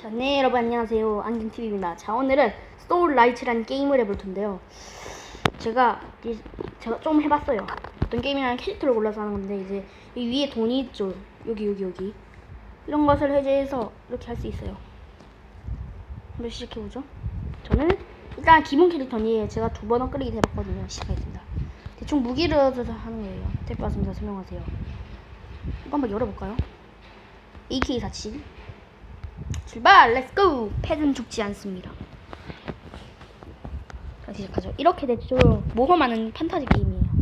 자, 네 여러분 안녕하세요. 안경TV입니다. 자, 오늘은 소울 라이트라는 게임을 해볼 텐데요. 제가 제가 좀 해봤어요. 어떤 게임이라는 캐릭터를 골라서 하는 건데 이제 이 위에 돈이 있죠. 여기 여기 여기 이런 것을 해제해서 이렇게 할 수 있어요. 한번 시작해 보죠. 저는 일단 기본 캐릭터니 제가 두 번 업그레이드 해봤거든요. 시작하겠습니다. 대충 무기를 얻어서 하는 거예요. 택배 왔습니다. 설명하세요. 이거 한번 열어볼까요? AK47 출발! 렛츠고 패는 죽지 않습니다. 자 시작하죠. 이렇게 됐죠 모험하는 판타지 게임이에요.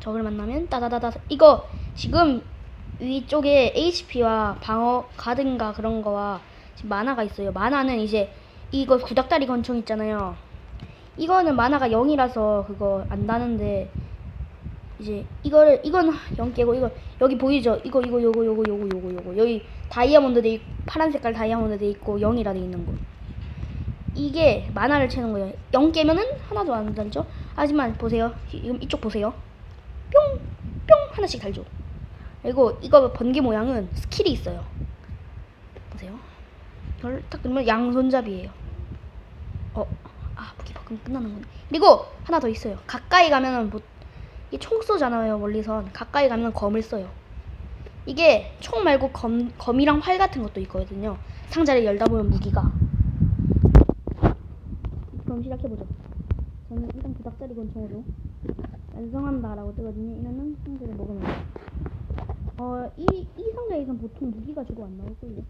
적을 만나면 따다다다. 이거 지금 위쪽에 HP와 방어 가든가 그런 거와 만화가 있어요. 만화는 이제 이거 구닥다리 권총 있잖아요. 이거는 만화가 0이라서 그거 안 다는데 이제 이거를 이건 0 깨고 이거 여기 보이죠? 이거 이거 요거 요거 요거 요거 요거 여기 다이아몬드 돼 있, 파란 색깔 다이아몬드 돼 있고 0이라 돼 있는 거. 이게 만화를 채는 거예요. 0 깨면은 하나도 안 달죠? 하지만 보세요. 지금 이쪽 보세요. 뿅! 뿅! 하나씩 달죠. 그리고 이거 번개 모양은 스킬이 있어요. 보세요. 이걸 딱 누르면 양손잡이에요. 어, 아, 무기 방금 끝나는 거네. 그리고 하나 더 있어요. 가까이 가면은 뭐, 이 총 쏘잖아요, 멀리선. 가까이 가면 검을 써요. 이게 총 말고 검, 검이랑 활 같은 것도 있거든요. 상자를 열다 보면 무기가. 그럼 시작해보죠. 저는 일단 부닥다리 권총으로 완성한다 라고 뜨거든요. 이러면 상자를 먹으면 돼요. 어, 이, 이 상자에선 보통 무기가 주로 안 나올걸요.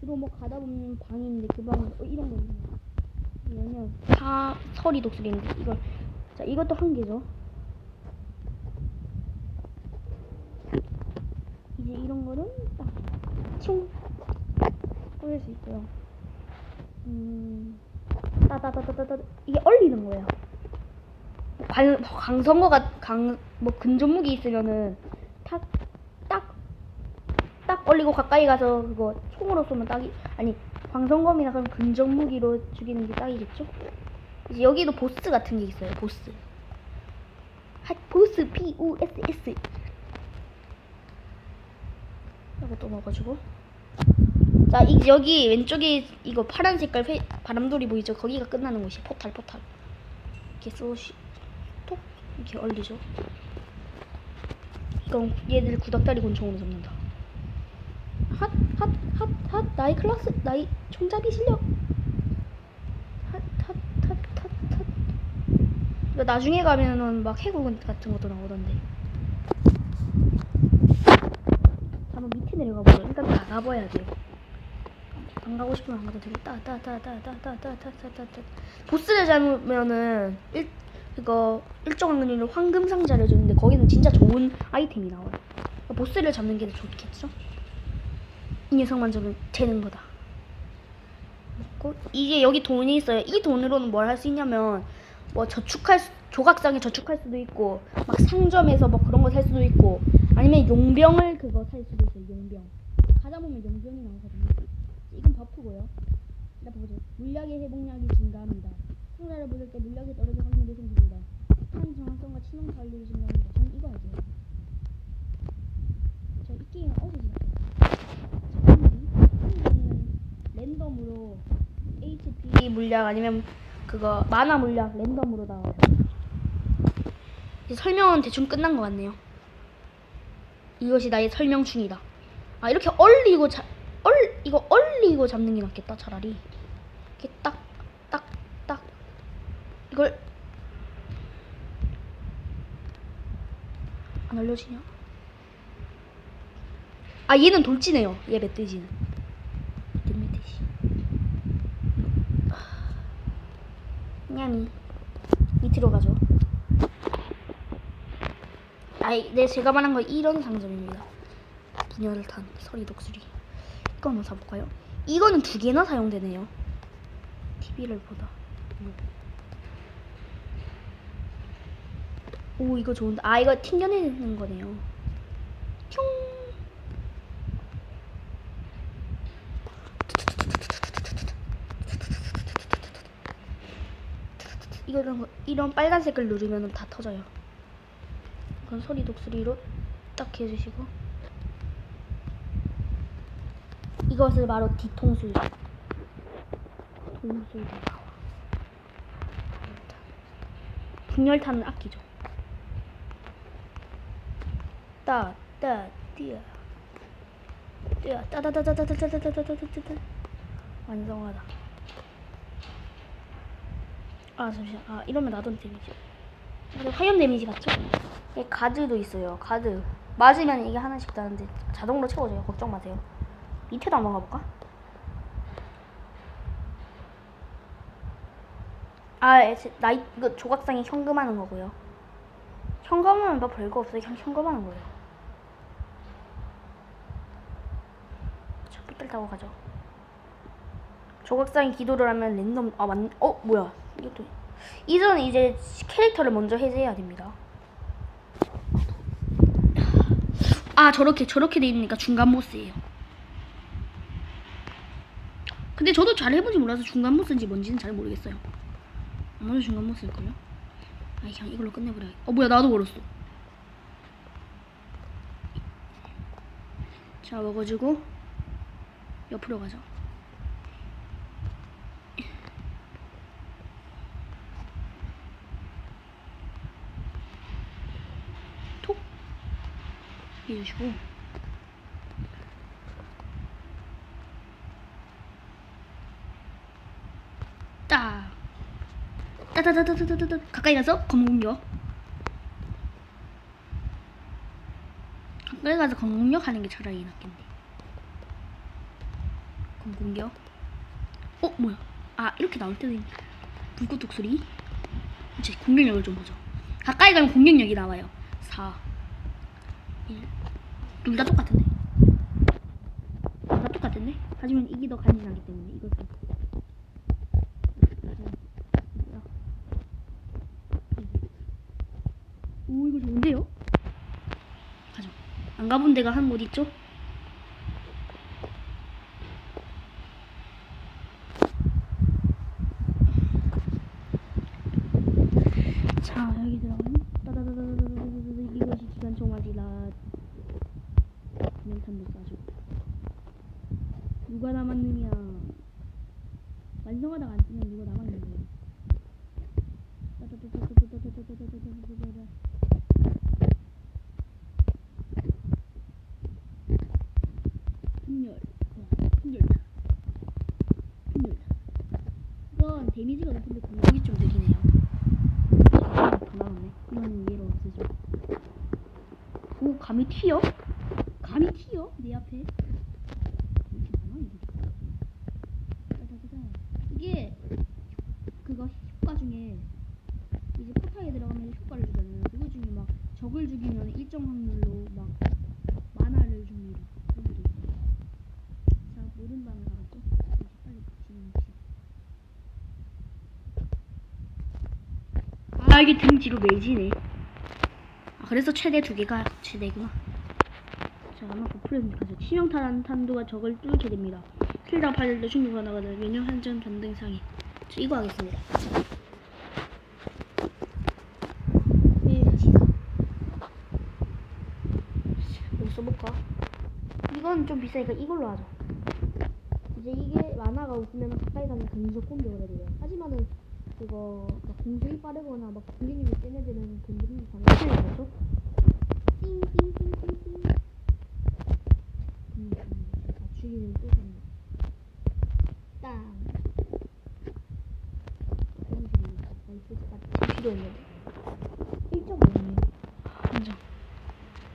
주로 뭐 가다 보면 방이 있는데 그 방에 어, 이런 거 거. 이러면 다 서리 독수리인데 이걸 자 이것도 한 개죠. 이제 이런 거는 딱총 꽂을 수 있고요. 음, 따다다다다다 이게 얼리는 거예요. 관, 강성거가 강, 뭐 근접무기 있으면은 탁, 딱, 딱 얼리고 가까이 가서 그거 총으로 쏘면 딱이, 아니, 광선검이나 그런 근접무기로 죽이는 게 딱이겠죠? 이제 여기도 보스 같은 게 있어요, 보스. 핫, 보스, P-O-S-S. 이거 또 먹어주고. 자, 이, 여기 왼쪽에 이거 파란 색깔 회, 바람돌이 보이죠? 거기가 끝나는 곳이 포탈, 포탈. 이렇게 쏘시, 톡 이렇게 얼리죠. 이건 얘들 구닥다리 곤충으로 잡는다. 핫, 핫, 핫, 핫, 나의 클라스, 나의 총잡이 실력. 핫, 핫, 핫, 핫, 핫. 나중에 가면은 막 해골 같은 것도 나오던데. 한번 밑에 내려가 보죠. 일단 다 가봐야 돼요. 안 가고 싶으면 안 가도 되고 따따따따따따따따따따 보스를 잡으면은 일 그거 일정한 의미로 황금 상자를 주는데 거기는 진짜 좋은 아이템이 나와요. 그러니까 보스를 잡는 게더 좋겠죠? 이 녀석만 잡으면 되는 거다. 이게 여기 돈이 있어요. 이 돈으로는 뭘 할 수 있냐면 뭐 저축할 수, 조각상에 저축할 수도 있고 막 상점에서 뭐 그런 거 살 수도 있고 아니면 용병을 그거 살 수도 있어요. 용병. 가다 보면 용병이 나오거든요. 이건 버프고요. 일단 보죠. 물약의 회복량이 증가합니다. 상자를 부술 때 물약이 떨어질 확률이 생깁니다. 한 정확성과 치명 관리를 증가합니다. 저는 이거 할게요. 저이 게임 어제. 는 랜덤으로 HP 물약 아니면 그거 만화 물약 랜덤으로 나와요. 이제 설명은 대충 끝난 것 같네요. 이것이 나의 설명충이다. 아 이렇게 얼리고 자, 얼 이거 얼리고 잡는 게 낫겠다 차라리. 이렇게 딱딱딱 이걸 안 알려지냐? 아 얘는 돌진해요. 얘 멧돼지는. 멧돼지. 냐미 밑으로 가죠. 아이, 네 제가 말한 거 이런 상점입니다. 분열을 탄 서리 독수리. 이거 한번 사볼까요? 이거는 두 개나 사용되네요. TV를 보다. 오 이거 좋은데. 아 이거 튕겨내는 거네요. 이거는 이런 빨간색을 누르면 다 터져요. 이건 소리 독수리로 딱 해주시고 이것을 바로 뒤통수. 통수. 분열탄은 아끼죠. 따, 따, 띠아. 띠아, 따다다다다다다다다다다다. 완성하다. 아, 잠시만. 아, 이러면 나도 데미지. 근데 화염 데미지 같죠? 예, 가드도 있어요. 가드. 맞으면 이게 하나씩 나는데 자동으로 채워져요. 걱정 마세요. 밑에도 한번 가볼까? 아, 나이 이거 조각상이 현금하는 거고요. 현금은 뭐 별거 없어요. 그냥 현금하는 거예요. 자, 삐뚤 타고 가죠. 조각상이 기도를 하면 랜덤 아 맞, 어 뭐야 이것도 이전 이제 캐릭터를 먼저 해제해야 됩니다. 아 저렇게 저렇게 돼 있으니까 중간 보스예요. 근데 저도 잘 해본지 몰라서 중간 보스인지 뭔지는 잘 모르겠어요. 아마도 중간 보스일걸요? 아 그냥 이걸로 끝내버려. 어 뭐야 나도 걸었어. 자 먹어주고 옆으로 가자. 딱 따다다다다다다 가까이 가서 검 공격 가까이 가서 검 공격 하는 게 차라리 낫겠네. 검 공격 어 뭐야? 아 이렇게 나올 때도 있네. 불꽃 소리? 이제 공격력을 좀 보죠. 가까이 가면 공격력이 나와요. 4 1 둘 다 똑같은데 둘 다 똑같은데 하지만 이게 더 간지나기 때문에 이것도 오 이거 좋은데요? 가죠. 안 가본 데가 한 곳 있죠? 누가 남았느냐? 완성하다가 안 쓰면 누가 남았느냐 렬 렬다 렬다 이건 데미지가 높은데 공격이 좀 느리네요. 그만하네. 이건 얘로 없애죠 오 감이 튀어? 감이 튀어? 내 앞에? 이게 그거 효과 중에 이제 포탈에 들어가면 효과를 주잖아요. 그거 중에 막 적을 죽이면 일정 확률로 막 만화를 줍니다 그런 것도 있어요. 자 모른다는 알았죠? 이제 빨리 진행합시다 아 이게 등 뒤로 매지네. 아 그래서 최대 두 개가 최대구나. 자 아마 고프레는 가서 치명탄 탄도가 적을 뚫게 됩니다 필다 팔도 충분가 나가는 면역 한정 변등상이 저 이거 하겠습니다. 예 지사 뭐 써볼까? 이건 좀 비싸니까 이걸로 하자. 이제 이게 만화가 없으면 가까이 가면 계속 공격을 해야 돼요 하지만은 그거 막 공속이 빠르거나 막 공격력이 센 애들은 근접이 가능하지 거죠? 띵띵띵띵띵. 음, 아, 죽이는 또 좋네 땅 공식이 가까이 있을 것 같아 필요했는데 1.5네 함정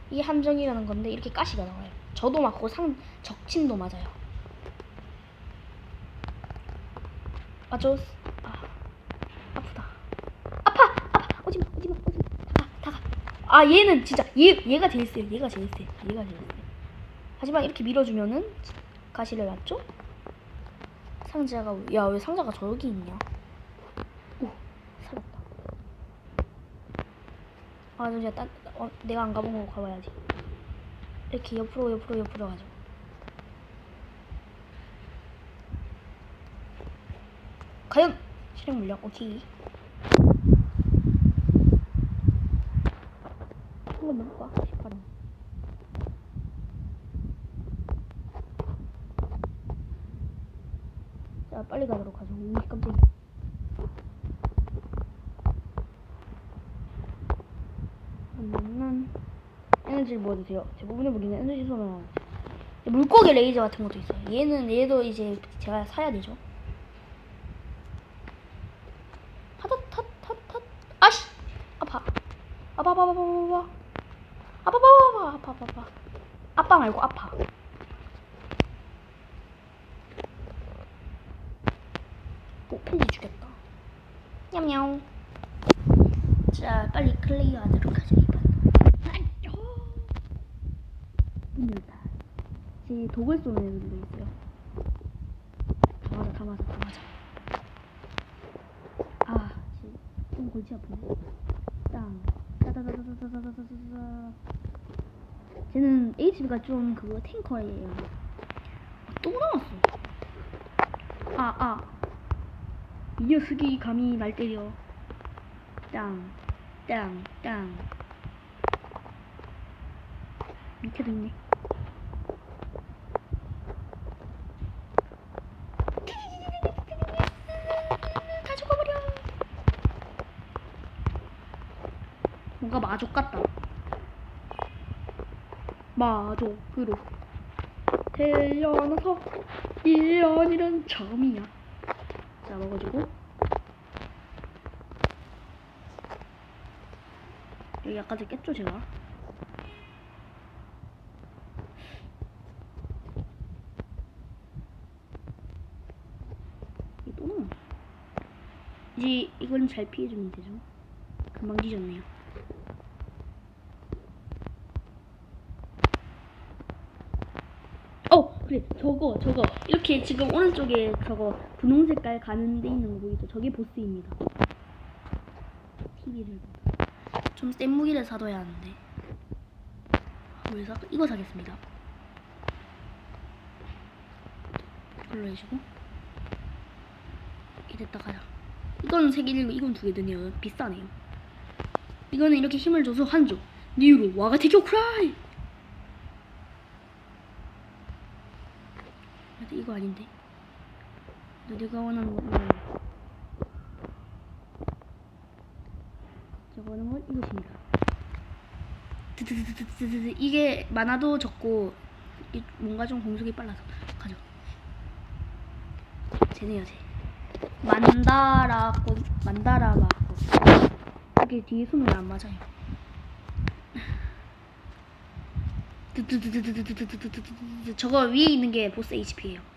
이 함정이라는 건데 이렇게 가시가 나와요. 저도 맞고 상 적침도 맞아요. 아저 아, 아프다. 아파! 아파! 오지마 오지마 오지마. 다가 다가. 아 얘는 진짜 얘 얘가 제일 세요 얘가 제일 세 얘가 제일 세. 하지만 이렇게 밀어주면은 가시를 맞죠? 상자가 야 왜 상자가 저기 있냐? 오 살았다. 아 진짜 딴, 어, 내가 안 가본 거 가봐야지. 이렇게 옆으로 옆으로 옆으로 가죠 과연 실행 물량 오케이. 한번 해볼까? 18원 자, 빨리 가도록 하죠. 오, 깜짝이야. 그러면 에너지를 모아주세요. 제 부분에 보기는 에너지 소는 물고기 레이저 같은 것도 있어요. 얘는 얘도 이제 제가 사야 되죠. 타타타타타 아씨 아파 아파 아파 아파 아파 아파 아파 아파 아파 아파 아파 아빠 말고 아파. 오 펜지 주겠다. 냠냠. 자 빨리 클레이어 하도록 하죠 이번. 제 독을 쏘는 애들도 있어요. 다 맞아 다 맞아 다 맞아. 아 좀 골치 아프네. 땅. 따다다다다다다다다다. 쟤는 HP가 좀 그거 탱커예요. 아, 또 나왔어. 아 아. 이 녀석이 감히 날 때려. 땅, 땅, 땅. 밑에도 있네. 다 죽어버려. 뭔가 마족 같다. 마족으로 태어나서 1년이란 처음이야. 자, 먹어주고. 여기 아까 깼죠, 제가? 나와. 이제 이건 잘 피해주면 되죠. 금방 뒤졌네요. 어 그래 저거 저거 이렇게 지금 오른쪽에 저거 분홍 색깔 가는 데 있는 거 보이죠? 저게 보스입니다. TV를 좀 센 무기를 사둬야 하는데 뭘 사? 이거 사겠습니다. 이걸로 해주고 이랬다 가자. 이건 세 개 들고 이건 두 개 드네요. 비싸네요. 이거는 이렇게 힘을 줘서 한조 니우로 와가테교 크라이. 이거 아닌데? 너 내가 원하는 거 이거 제가 원하는 건 이것입니다. 이게 많아도 적고 뭔가 좀 공속이 빨라서. 가죠. 쟤네요 쟤. 만다라 꽃 만다라 맞고 이게 뒤에 손을 안 맞아요. 저거 위에 있는 게 보스 HP예요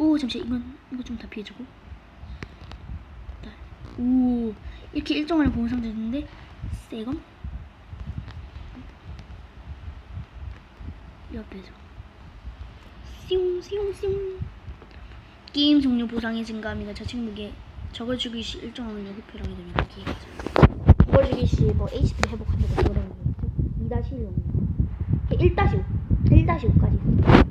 오 잠시 이건 이거 좀 다 피해주고. 자, 오 이렇게 일정을 보는 상태 됐는데 세검? 옆에서. 숑 숑 숑 게임 종료 보상의 증가합니다. 저 친구에게 죽일 시 일정한 호표량이 됩니다. 죽일 시뭐 HP 회복한다고 거죠 2-1용량 1-5 1-5까지